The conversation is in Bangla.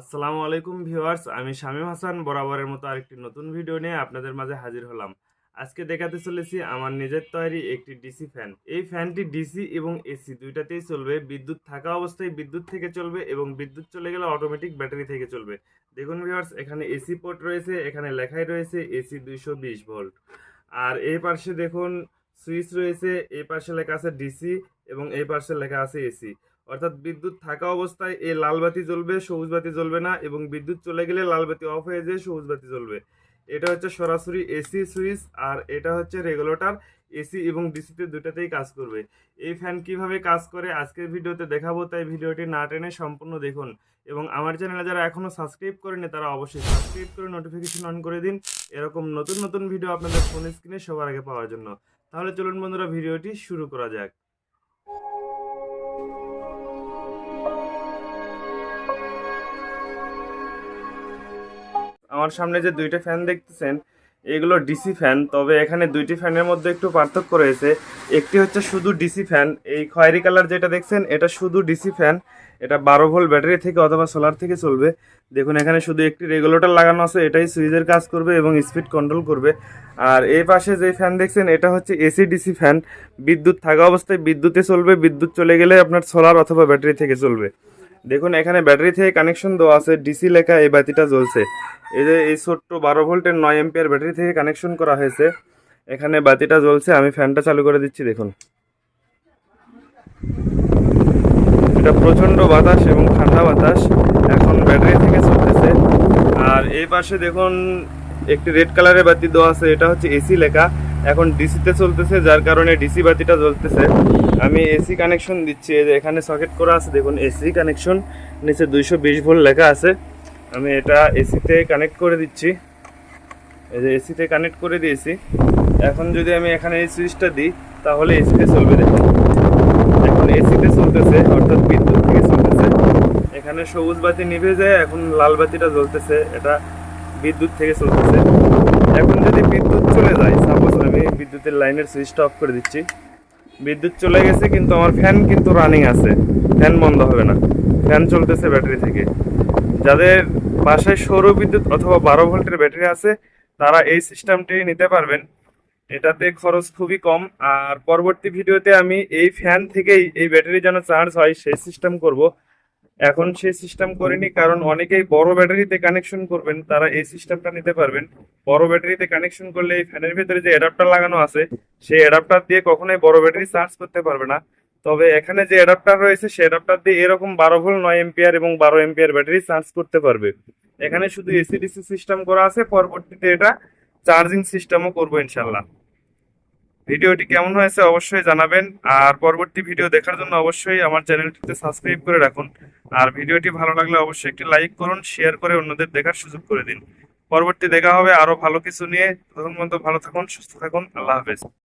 আসসালামু আলাইকুম ভিউয়ার্স, আমি শামীম হাসান, বরাবরের মতো আরেকটি নতুন ভিডিও নিয়ে আপনাদের মাঝে হাজির হলাম। আজকে দেখাতে চলেছি আমার নিজের তৈরি একটি ডিসি ফ্যান। এই ফ্যানটি ডিসি এবং এসি দুইটাতেই চলবে। বিদ্যুৎ থাকা অবস্থায় বিদ্যুৎ থেকে চলবে এবং বিদ্যুৎ চলে গেলে অটোমেটিক ব্যাটারি থেকে চলবে। দেখুন ভিউয়ার্স, এখানে এসি পোর্ট রয়েছে, এখানে লেখাই রয়েছে এসি দুইশো বিশ ভোল্ট আর এই পাশে দেখুন সুইচ রয়েছে, এই পাশে লেখা আছে ডিসি এবং এই পাশে লেখা আছে এসি অর্থাৎ বিদ্যুৎ থাকা অবস্থায় এই লাল বাতি জ্বলবে, সবুজ বাতি জ্বলবে না এবং বিদ্যুৎ চলে গেলে লাল বাতি অফ হয়ে যেয়ে, সবুজ বাতি জ্বলবে। এটা হচ্ছে সরাসরি এসি সুইচ আর এটা হচ্ছে রেগুলেটর এসি এবং ডিসিতে দুটাতেই কাজ করবে। এই ফ্যান কীভাবে কাজ করে আজকের ভিডিওতে দেখাবো, তাই ভিডিওটি না টেনে সম্পূর্ণ দেখুন এবং আমার চ্যানেলে যারা এখনও সাবস্ক্রাইব করেনি তারা অবশ্যই সাবস্ক্রাইব করে নোটিফিকেশন অন করে দিন। এরকম নতুন নতুন ভিডিও আপনাদের ফোন স্ক্রিনে সবার আগে পাওয়ার জন্য। তাহলে চলুন বন্ধুরা, ভিডিওটি শুরু করা যাক। আমার সামনে যে দুইটা ফ্যান দেখতেছেন, এগুলো ডিসি ফ্যান তবে এখানে দুইটি ফ্যানের মধ্যে একটু পার্থক্য রয়েছে। একটি হচ্ছে শুধু ডিসি ফ্যান এই খয়েরি কালার যেটা দেখছেন, এটা শুধু ডিসি ফ্যান এটা বারো ভোল্ট ব্যাটারি থেকে অথবা সোলার থেকে চলবে। দেখুন, এখানে শুধু একটি রেগুলেটর লাগানো আছে, এটাই সুইচের কাজ করবে এবং স্পিড কন্ট্রোল করবে। আর এই পাশে যে ফ্যান দেখছেন, এটা হচ্ছে এসি ডিসি ফ্যান বিদ্যুৎ থাকা অবস্থায় বিদ্যুতে চলবে, বিদ্যুৎ চলে গেলে আপনার সোলার অথবা ব্যাটারি থেকে চলবে। দেখুন, এখানে ব্যাটারি থেকে কানেকশন দেওয়া আছে ডিসি লেখা এই বাতিটা জ্বলছে। এই যে এই ছোট্ট বারো ভোল্টের নয় এম্পিয়ার ব্যাটারি থেকে কানেকশন করা হয়েছে, এখানে বাতিটা জ্বলছে, আমি ফ্যানটা চালু করে দিচ্ছি, দেখুন। এটা প্রচণ্ড বাতাস এবং ঠান্ডা বাতাস, এখন ব্যাটারি থেকে চলতেছে। আর এই পাশে দেখুন, একটি রেড কালারের বাতি দেওয়া আছে, এটা হচ্ছে এসি লেখা। এখন ডিসিতে চলতেছে, যার কারণে ডিসি বাতিটা জ্বলতেছে। আমি এসি কানেকশন দিচ্ছি, এই যে এখানে সকেট করা আছে, দেখুন এসি কানেকশন নিচে দুইশো বিশ ভোল্ট লেখা আছে। আমি এটা এসিতে কানেক্ট করে দিচ্ছি। এই যে এসিতে কানেক্ট করে দিয়েছি। এখন যদি আমি এখানে এই সুইচটা দিই, তাহলে এসিতে চলবে, দেখুন। এখন এসিতে চলতেছে, অর্থাৎ বিদ্যুৎ থেকে চলতেছে। এখানে সবুজ বাতি নিভে যায়, এখন লাল বাতিটা জ্বলতেছে, এটা বিদ্যুৎ থেকে চলতেছে এখন যদি বিদ্যুৎ চলে যায় সাপোজ আমি বিদ্যুতের লাইনের সুইচটা অফ করে দিচ্ছি। বিদ্যুৎ চলে গেছে, কিন্তু আমার ফ্যান কিন্তু রানিং আছে। ফ্যান বন্ধ হবে না। ফ্যান চলতেছে ব্যাটারি থেকে। যাদের বাসায় সৌর বিদ্যুৎ অথবা বারো ভোল্টের ব্যাটারি আছে, তারা এই সিস্টেমটি নিতে পারবেন। এটাতে খরচ খুবই কম। আর পরবর্তী ভিডিওতে আমি এই ফ্যান থেকেই এই ব্যাটারি যেন চার্জ হয়, সেই সিস্টেম করব। এখন সেই সিস্টেম করিনি, কারণ অনেকেই বড় ব্যাটারিতে কানেকশন করবেন, তারা এই সিস্টেমটা নিতে পারবেন। বড় ব্যাটারিতে কানেকশন করলে এই ফ্যানের ভিতরে যে অ্যাডাপ্টার লাগানো আছে, সেই অ্যাডাপ্টার দিয়ে কখনোই বড় ব্যাটারি চার্জ করতে পারবে না। তবে এখানে যে অ্যাডাপ্টার রয়েছে, সেই অ্যাডাপ্টার দিয়ে এরকম বারো ভোল্ট, নয় এম্পিয়ার এবং বারো এম্পিয়ার ব্যাটারি চার্জ করতে পারবে। এখানে শুধু এসিডিসি সিস্টেম করা আছে, পরবর্তীতে এটা চার্জিং সিস্টেমও করব ইনশাল্লাহ ভিডিওটি কেমন হয়েছে অবশ্যই জানাবেন, আর পরবর্তী ভিডিও দেখার জন্য অবশ্যই আমার চ্যানেলটিতে সাবস্ক্রাইব করে রাখুন। আর ভিডিওটি ভালো লাগলে অবশ্যই একটি লাইক করুন, শেয়ার করে অন্যদের দেখার সুযোগ করে দিন। পরবর্তী দেখা হবে আরও ভালো কিছু নিয়ে। তখন পর্যন্ত ভালো থাকুন, সুস্থ থাকুন। আল্লাহ হাফেজ।